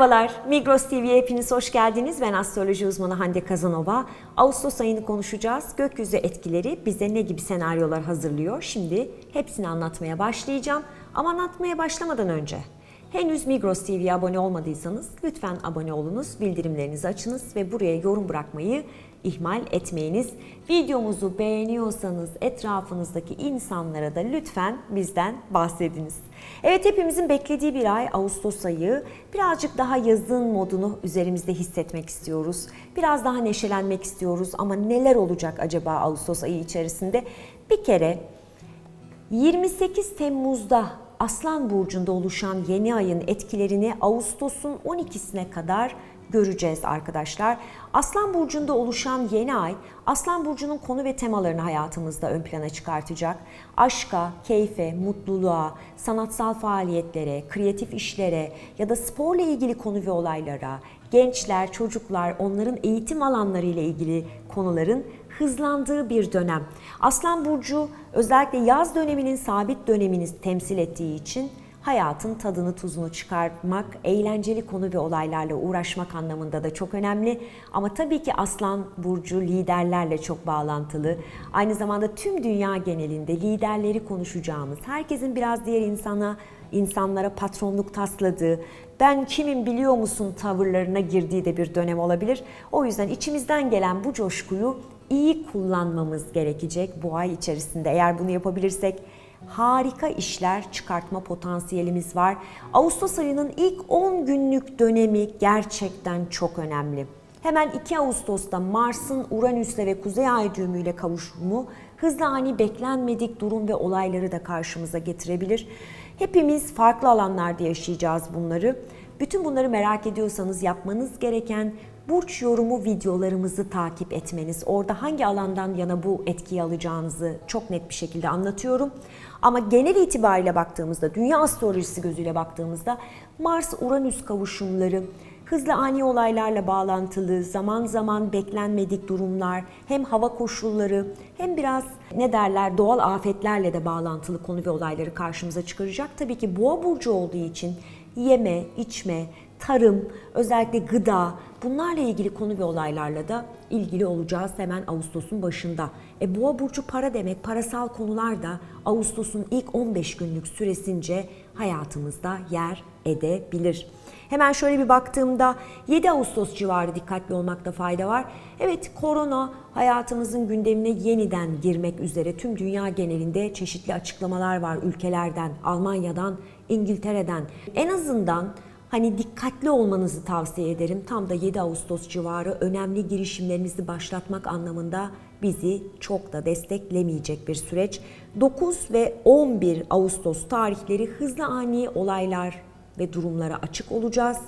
Merhabalar, Migros TV'ye hepiniz hoş geldiniz. Ben astroloji uzmanı Hande Kazanova. Ağustos ayını konuşacağız. Gökyüzü etkileri bize ne gibi senaryolar hazırlıyor? Şimdi hepsini anlatmaya başlayacağım. Ama anlatmaya başlamadan önce henüz Migros TV'ye abone olmadıysanız lütfen abone olunuz, bildirimlerinizi açınız ve buraya yorum bırakmayı ihmal etmeyiniz. Videomuzu beğeniyorsanız etrafınızdaki insanlara da lütfen bizden bahsediniz. Evet hepimizin beklediği bir ay Ağustos ayı. Birazcık daha yazın modunu üzerimizde hissetmek istiyoruz. Biraz daha neşelenmek istiyoruz ama neler olacak acaba Ağustos ayı içerisinde? Bir kere 28 Temmuz'da Aslan Burcu'nda oluşan yeni ayın etkilerini Ağustos'un 12'sine kadar göreceğiz arkadaşlar. Aslan Burcu'nda oluşan yeni ay, Aslan Burcu'nun konu ve temalarını hayatımızda ön plana çıkartacak. Aşka, keyfe, mutluluğa, sanatsal faaliyetlere, kreatif işlere ya da sporla ilgili konu ve olaylara, gençler, çocuklar, onların eğitim alanları ile ilgili konuların hızlandığı bir dönem. Aslan Burcu özellikle yaz döneminin sabit dönemini temsil ettiği için hayatın tadını tuzunu çıkarmak, eğlenceli konu ve olaylarla uğraşmak anlamında da çok önemli. Ama tabii ki Aslan Burcu liderlerle çok bağlantılı. Aynı zamanda tüm dünya genelinde liderleri konuşacağımız, herkesin biraz diğer insana insanlara patronluk tasladığı, ben kimim biliyor musun tavırlarına girdiği de bir dönem olabilir. O yüzden içimizden gelen bu coşkuyu iyi kullanmamız gerekecek bu ay içerisinde. Eğer bunu yapabilirsek harika işler çıkartma potansiyelimiz var. Ağustos ayının ilk 10 günlük dönemi gerçekten çok önemli. Hemen 2 Ağustos'ta Mars'ın Uranüs'le ve Kuzey Ay düğümüyle kavuşumu hızlı ani beklenmedik durum ve olayları da karşımıza getirebilir. Hepimiz farklı alanlarda yaşayacağız bunları. Bütün bunları merak ediyorsanız yapmanız gereken burç yorumu videolarımızı takip etmeniz. Orada hangi alandan yana bu etkiyi alacağınızı çok net bir şekilde anlatıyorum. Ama genel itibariyle baktığımızda, dünya astrolojisi gözüyle baktığımızda Mars-Uranüs kavuşumları, hızlı ani olaylarla bağlantılı, zaman zaman beklenmedik durumlar, hem hava koşulları hem biraz ne derler doğal afetlerle de bağlantılı konu ve olayları karşımıza çıkaracak. Tabii ki boğa burcu olduğu için yeme, içme, tarım, özellikle gıda bunlarla ilgili konu ve olaylarla da ilgili olacağız hemen Ağustos'un başında. E boğa burcu para demek, parasal konular da Ağustos'un ilk 15 günlük süresince hayatımızda yer edebilir. Hemen şöyle bir baktığımda 7 Ağustos civarı dikkatli olmakta fayda var. Evet korona hayatımızın gündemine yeniden girmek üzere tüm dünya genelinde çeşitli açıklamalar var ülkelerden, Almanya'dan, İngiltere'den. En azından Hani dikkatli olmanızı tavsiye ederim. Tam da 7 Ağustos civarı önemli girişimlerinizi başlatmak anlamında bizi çok da desteklemeyecek bir süreç. 9 ve 11 Ağustos tarihleri hızlı ani olaylar ve durumlara açık olacağız.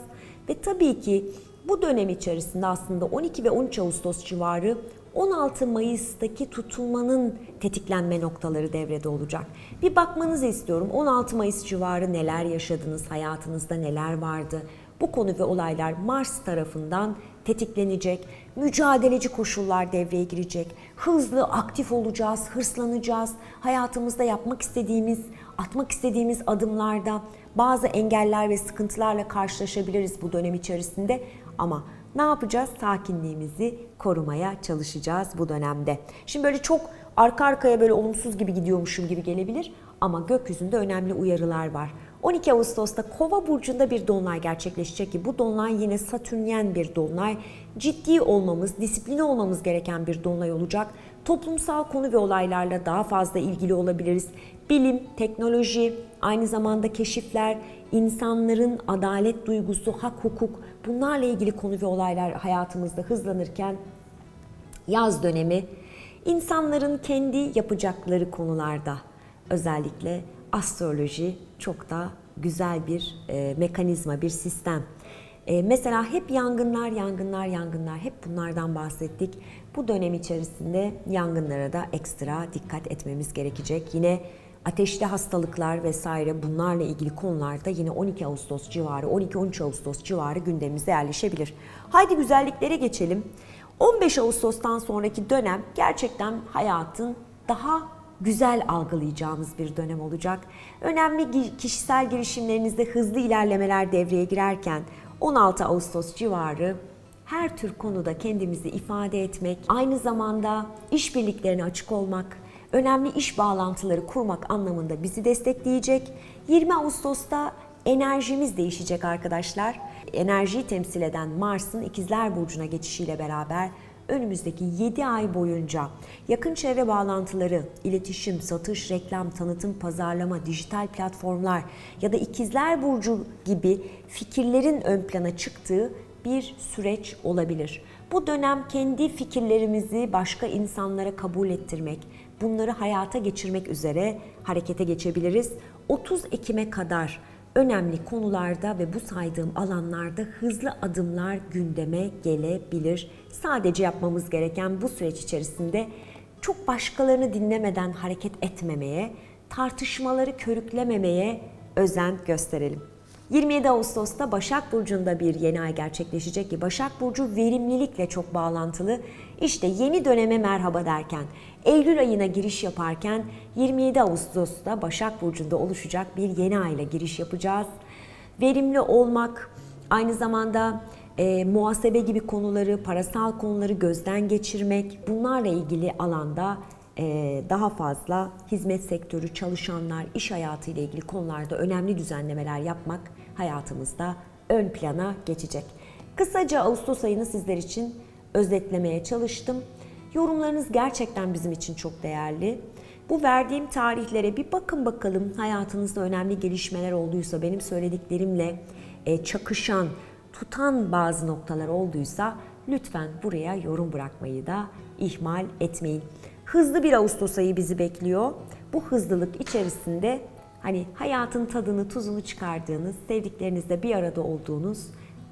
Ve tabii ki bu dönem içerisinde aslında 12 ve 13 Ağustos civarı 16 Mayıs'taki tutulmanın tetiklenme noktaları devrede olacak. Bir bakmanızı istiyorum. 16 Mayıs civarı neler yaşadınız, hayatınızda neler vardı? Bu konu ve olaylar Mars tarafından tetiklenecek. Mücadeleci koşullar devreye girecek. Hızlı, aktif olacağız, hırslanacağız. Hayatımızda yapmak istediğimiz, atmak istediğimiz adımlarda bazı engeller ve sıkıntılarla karşılaşabiliriz bu dönem içerisinde. Ama ne yapacağız? Sakinliğimizi korumaya çalışacağız bu dönemde. Şimdi böyle çok arka arkaya böyle olumsuz gibi gidiyormuşum gibi gelebilir ama gökyüzünde önemli uyarılar var. 12 Ağustos'ta Kova burcunda bir dolunay gerçekleşecek ki bu dolunay yine Satürnyen bir dolunay. Ciddi olmamız, disiplini olmamız gereken bir dolunay olacak. Toplumsal konu ve olaylarla daha fazla ilgili olabiliriz. Bilim, teknoloji, aynı zamanda keşifler, insanların adalet duygusu, hak hukuk bunlarla ilgili konu ve olaylar hayatımızda hızlanırken yaz dönemi insanların kendi yapacakları konularda özellikle astroloji çok da güzel bir e, mekanizma, bir sistem. E, mesela hep yangınlar, yangınlar, yangınlar hep bunlardan bahsettik. Bu dönem içerisinde yangınlara da ekstra dikkat etmemiz gerekecek. Yine ateşli hastalıklar vesaire bunlarla ilgili konularda yine 12 Ağustos civarı, 12-13 Ağustos civarı gündemimize yerleşebilir. Haydi güzelliklere geçelim. 15 Ağustos'tan sonraki dönem gerçekten hayatın daha güzel algılayacağımız bir dönem olacak. Önemli kişisel girişimlerinizde hızlı ilerlemeler devreye girerken 16 Ağustos civarı her tür konuda kendimizi ifade etmek, aynı zamanda işbirliklerine açık olmak, önemli iş bağlantıları kurmak anlamında bizi destekleyecek. 20 Ağustos'ta enerjimiz değişecek arkadaşlar. Enerjiyi temsil eden Mars'ın İkizler Burcu'na geçişiyle beraber önümüzdeki 7 ay boyunca yakın çevre bağlantıları, iletişim, satış, reklam, tanıtım, pazarlama, dijital platformlar ya da ikizler burcu gibi fikirlerin ön plana çıktığı bir süreç olabilir. Bu dönem kendi fikirlerimizi başka insanlara kabul ettirmek, bunları hayata geçirmek üzere harekete geçebiliriz. 30 Ekim'e kadar önemli konularda ve bu saydığım alanlarda hızlı adımlar gündeme gelebilir. Sadece yapmamız gereken bu süreç içerisinde çok başkalarını dinlemeden hareket etmemeye, tartışmaları körüklememeye özen gösterelim. 27 Ağustos'ta Başak Burcu'nda bir yeni ay gerçekleşecek ki Başak Burcu verimlilikle çok bağlantılı. İşte yeni döneme merhaba derken, Eylül ayına giriş yaparken 27 Ağustos'ta Başak Burcu'nda oluşacak bir yeni ayla giriş yapacağız. Verimli olmak, aynı zamanda e, muhasebe gibi konuları, parasal konuları gözden geçirmek, bunlarla ilgili alanda daha fazla hizmet sektörü, çalışanlar, iş hayatı ile ilgili konularda önemli düzenlemeler yapmak hayatımızda ön plana geçecek. Kısaca Ağustos ayını sizler için özetlemeye çalıştım. Yorumlarınız gerçekten bizim için çok değerli. Bu verdiğim tarihlere bir bakın bakalım hayatınızda önemli gelişmeler olduysa, benim söylediklerimle e, çakışan, tutan bazı noktalar olduysa lütfen buraya yorum bırakmayı da ihmal etmeyin. Hızlı bir Ağustos ayı bizi bekliyor. Bu hızlılık içerisinde hani hayatın tadını, tuzunu çıkardığınız, sevdiklerinizle bir arada olduğunuz,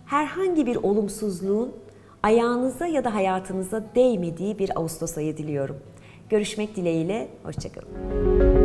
herhangi bir olumsuzluğun ayağınıza ya da hayatınıza değmediği bir Ağustos ayı diliyorum. Görüşmek dileğiyle, hoşçakalın.